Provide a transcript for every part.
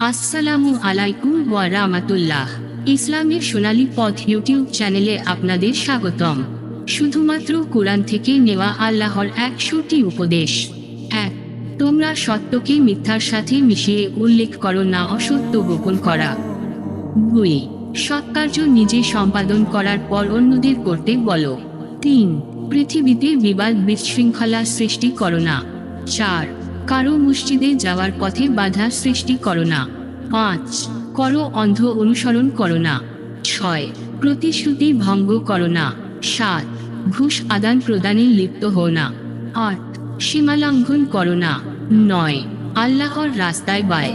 আসসালামু আলাইকুম ওয়া রাহমাতুল্লাহ। ইসলামের সোনালী পথ ইউটিউব চ্যানেলে আপনাদের স্বাগতম। শুধুমাত্র কোরআন থেকে নেওয়া আল্লাহর একশোটি উপদেশ। এক, তোমরা সত্যকে মিথ্যার সাথে মিশিয়ে উল্লেখ করো না অসত্য গোপন করা। দুই সৎকার্য নিজে সম্পাদন করার পর অন্যদের করতে বলো। তিন, পৃথিবীতে বিবাদ বিশৃঙ্খলা সৃষ্টি করো না। চার কারও মসজিদে যাওয়ার পথে বাধা সৃষ্টি করো না। পাঁচ, করো অন্ধ অনুসরণ করো না। ছয়, প্রতিশ্রুতি ভঙ্গ করো না। সাত, ঘুষ আদান প্রদানে লিপ্ত হও না। আট সীমালঙ্ঘন করো না। নয়, আল্লাহর রাস্তায় বায়।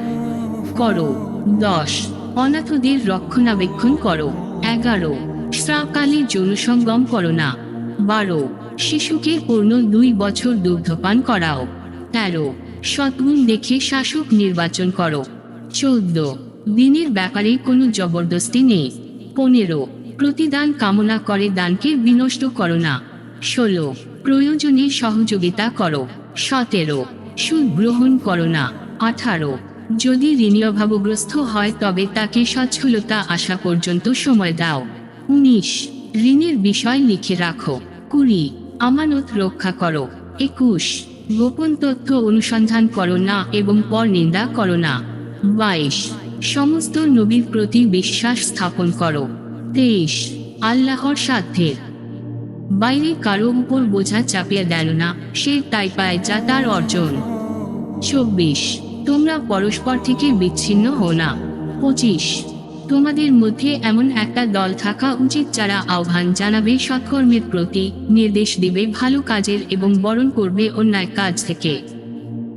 করো। দশ, অনাথদের রক্ষণাবেক্ষণ করো। এগারো শ্রাকালে যৌনসঙ্গম করো না। বারো, শিশুকে পূর্ণ দুই বছর দুগ্ধপান করাও। তেরো সদ্গুণ দেখে শাসক নির্বাচন করো। চৌদ্দ। দিনের ব্যাপারে কোনো জবরদস্তি নেই। পনেরো। প্রতিদান কামনা করে দানকে বিনষ্ট করো না। ষোলো। প্রয়োজনে সহযোগিতা করো। সতেরো। সুদ গ্রহণ করো না। আঠারো। যদি ঋণী অভাবগ্রস্ত হয় তবে তাকে সচ্ছলতা আসা পর্যন্ত সময় দাও। উনিশ। ঋণের বিষয় লিখে রাখো। কুড়ি। আমানত রক্ষা করো। একুশ। গোপন তথ্য অনুসন্ধান করো না এবং পর নিন্দা করো না। বাইশ। সমস্ত নবীর প্রতি বিশ্বাস স্থাপন করো। তেইশ। আল্লাহর সাধ্যে। বাইরে কারও উপর বোঝা চাপিয়ে দেন না, সে তাই পায় যা তার অর্জন। চব্বিশ। তোমরা পরস্পর থেকে বিচ্ছিন্ন হও না। পঁচিশ। তোমাদের মধ্যে এমন একটা দল থাকা উচিত যারা আহ্বান জানাবে সৎকর্মের প্রতি, নির্দেশ দিবে ভালো কাজের এবং বরণ করবে অন্যায় কাজ থেকে।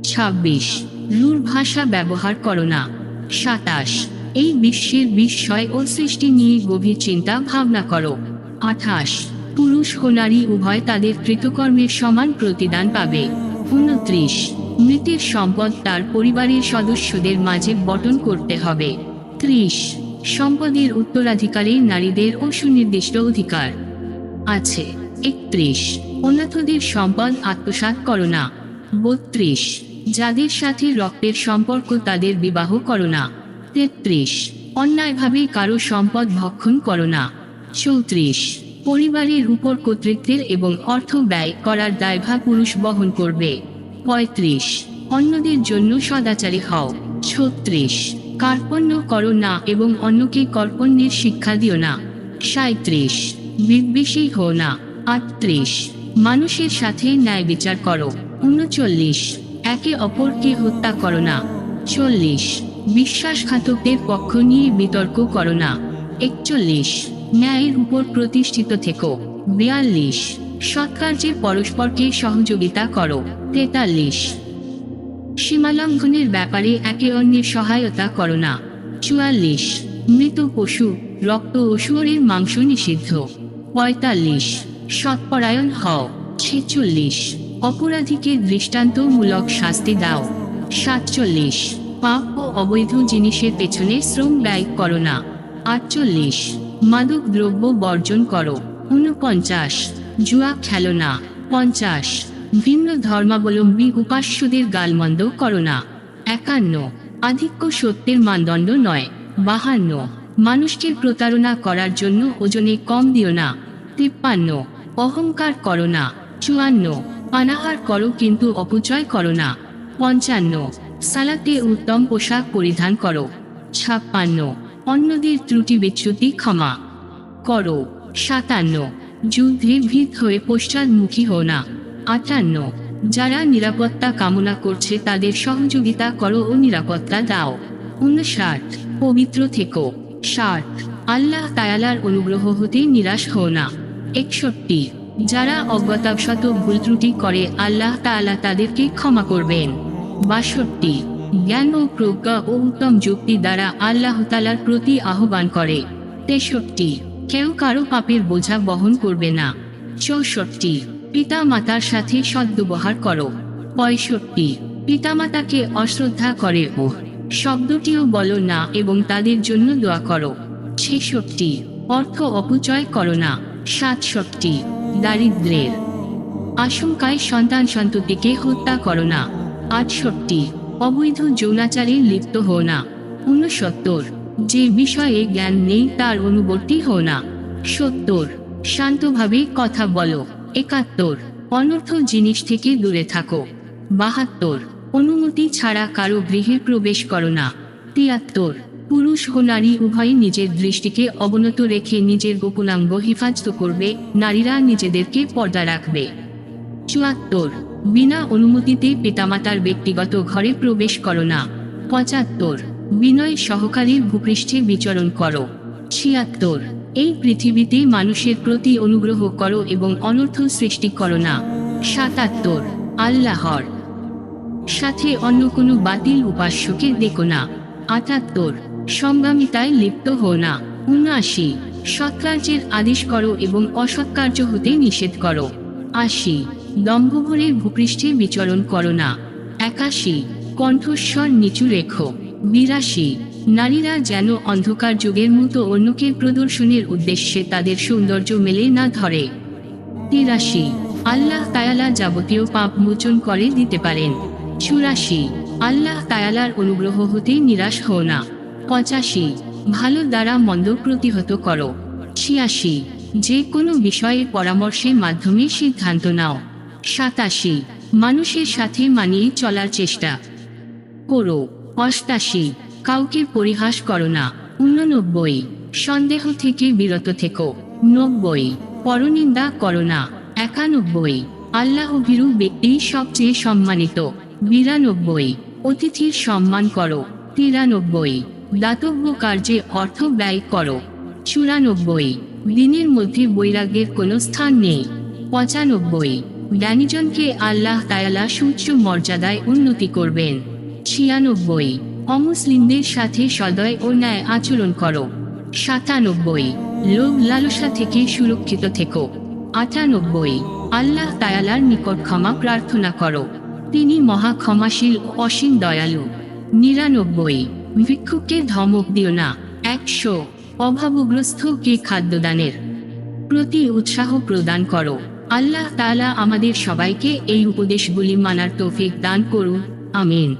ছাব্বিশ রূঢ় ভাষা ব্যবহার করো না। সাতাশ, এই বিশ্বের বিস্ময় ও সৃষ্টি নিয়ে গভীর চিন্তা ভাবনা করো। আঠাশ, পুরুষ ও নারী উভয় তাদের কৃতকর্মের সমান প্রতিদান পাবে। উনত্রিশ, মৃতের সম্পদ তার পরিবারের সদস্যদের মাঝে বটন করতে হবে। ত্রিশ সম্পদের উত্তরাধিকারী নারীদের ও সুনির্দিষ্ট অধিকার। আছে, একত্রিশ। অনাথদের সম্পদ আত্মসাৎ করো না। বত্রিশ। যাদের সাথে রক্তের সম্পর্ক তাদের বিবাহ করো না। তেত্রিশ। অন্যায়ভাবে কারও সম্পদ ভক্ষণ করো না। চৌত্রিশ। পরিবারের উপর কর্তৃত্বের এবং অর্থ ব্যয় করার দায়ভার পুরুষ বহন করবে। পঁয়ত্রিশ। অন্যদের জন্য সদাচারী হও। ছত্রিশ। কার্পণ্য করো না এবং অন্যকে কর্পণ্যের শিক্ষা দিও না। সাঁত্রিশ বিদ্বেষী হো না। আটত্রিশ। মানুষের সাথে ন্যায় বিচার করো। উনচল্লিশ। একে অপরকে হত্যা করো না। চল্লিশ। বিশ্বাসঘাতকদের পক্ষ নিয়ে বিতর্ক করো না। একচল্লিশ। ন্যায়ের উপর প্রতিষ্ঠিত থেকো। বিয়াল্লিশ। সৎকার্যে পরস্পরকে সহযোগিতা করো। তেতাল্লিশ। সীমালঙ্ঘনের ব্যাপারে একে অন্যের সহায়তা করো না। চুয়াল্লিশ। মৃত পশু, রক্ত ও শুয়োরের মাংস নিষিদ্ধ। পঁয়তাল্লিশ। সৎপরায়ণ হও। ছেচল্লিশ। অপরাধীকে দৃষ্টান্তমূলক শাস্তি দাও। সাতচল্লিশ। পাপ ও অবৈধ জিনিসের পেছনে শ্রম ব্যয় করো না। আটচল্লিশ। মাদক দ্রব্য বর্জন করো। ঊনপঞ্চাশ। জুয়া খেলো না। পঞ্চাশ। ভিন্ন ধর্মাবলম্বী উপাস্যদের গালমন্দ করো না একান্ন, আধিক্য সত্যের মানদণ্ড নয়। বাহান্ন মানুষকে প্রতারণা করার জন্য ওজনে কম দিও না। তিপ্পান্ন, অহংকার করো না। চুয়ান্ন পানাহার করো কিন্তু অপচয় করো না। পঞ্চান্ন, সালাতে উত্তম পোশাক পরিধান করো। ছাপ্পান্ন, অন্যদের ত্রুটি বিচ্যুতি ক্ষমা করো। সাতান্ন, যুদ্ধে ভীত হয়ে পশ্চাদমুখী হো না। আটান্ন যারা নিরাপত্তা কামনা করছে তাদের সহযোগিতা করো ও নিরাপত্তা দাও। উনষাট, পবিত্র থেকো। ষাট, আল্লাহ তায়ালার অনুগ্রহ হতে নিরাশ হও না। একষট্টি, যারা অজ্ঞতাবশত ভুল ত্রুটি করে আল্লাহ তাআলা তাদেরকে ক্ষমা করবেন। বাষট্টি, জ্ঞান ও প্রজ্ঞা ও উত্তম যুক্তি দ্বারা আল্লাহ তালার প্রতি আহ্বান করে। তেষট্টি, কেউ কারও পাপের বোঝা বহন করবে না। চৌষট্টি পিতা মাতার সাথে সদ্ব্যবহার করো। পঁয়ষট্টি, পিতামাতাকে অশ্রদ্ধা করে ও শব্দটিও বলো না এবং তাদের জন্য দোয়া করো। ছেষট্টি, অর্থ অপচয় করো না। সাতষট্টি, দারিদ্রের আশঙ্কায় সন্তান সন্ততিকে হত্যা করো না। আটষট্টি, অবৈধ যৌনাচারে লিপ্ত হো না। উনসত্তর যে বিষয়ে জ্ঞান নেই তার অনুবর্তী হও না। সত্তর, শান্তভাবে কথা বলো। একাত্তর, অনর্থ জিনিস থেকে দূরে থাকো। বাহাত্তর, অনুমতি ছাড়া কারও গৃহে প্রবেশ করো না। তিয়াত্তর, পুরুষ ও নারী উভয়ই নিজের দৃষ্টিকে অবনত রেখে নিজের গোপনাঙ্গ হেফাজত করবে, নারীরা নিজেদেরকে পর্দা রাখবে। চুয়াত্তর, বিনা অনুমতিতে পিতামাতার ব্যক্তিগত ঘরে প্রবেশ করো না। পঁচাত্তর, বিনয় সহকারীর ভূপৃষ্ঠে বিচরণ করো। ছিয়াত্তর এই পৃথিবীতে মানুষের প্রতি অনুগ্রহ করো এবং অনর্থ সৃষ্টি করো না। সাতাত্তর, আল্লাহর। সাথে অন্য কোনো বাতিল উপাস্যকে দেখো না। আটাত্তর সংগামিতায় লিপ্ত হো না। উনআশি, সৎকার্যের আদেশ করো এবং অসৎকার্য হতে নিষেধ করো। আশি দম্ভভরের ভূপৃষ্ঠে বিচরণ করো না। একাশি, কণ্ঠস্বর নিচু রেখো। বিরাশি নারীরা যেন অন্ধকার যুগের মতো অন্যকে প্রদর্শনের উদ্দেশ্যে তাদের সৌন্দর্য মেলে না ধরে। তিরাশি। আল্লাহ তায়ালা যাবতীয় পাপ মোচন করে দিতে পারেন। চুরাশি। আল্লাহ তায়ালার অনুগ্রহ হতে নিরাশ হও না। পঁচাশি। ভালো দ্বারা মন্দ প্রতিহত করো। ছিয়াশি। যে কোনো বিষয়ে পরামর্শের মাধ্যমে সিদ্ধান্ত নাও। সাতাশি। মানুষের সাথে মানিয়ে চলার চেষ্টা। করো। অষ্টাশি। কাউকে পরিহাস করো না। উননব্বই। সন্দেহ থেকে বিরত থেকো। নব্বই। পরনিন্দা করো না। একানব্বই। আল্লাহ ভীরু ব্যক্তি সবচেয়ে সম্মানিত। বিরানব্বই। অতিথির সম্মান করো। তিরানব্বই। দাতব্য কার্যে অর্থ ব্যয় করো। চুরানব্বই। দিনের মধ্যে বৈরাগ্যের কোনো স্থান নেই। পঁচানব্বই। জ্ঞানীজনকে আল্লাহ তায়ালা সুউচ্চ মর্যাদায় উন্নতি করবেন। ছিয়ানব্বই। অমুসলিমদের সাথে সদয় ও ন্যায় আচরণ করো। সাতানব্বই লোভ লালসা থেকে সুরক্ষিত থেকো। আটানব্বই, আল্লাহ তায়ালার নিকট ক্ষমা প্রার্থনা করো। তিনি মহা ক্ষমাশীল অসীম দয়ালু। নিরানব্বই, ভিক্ষুককে ধমক দিও না। একশো অভাবগ্রস্তকে খাদ্যদানের প্রতি উৎসাহ প্রদান করো। আল্লাহ তালা আমাদের সবাইকে এই উপদেশগুলি মানার তৌফিক দান করুন। আমিন।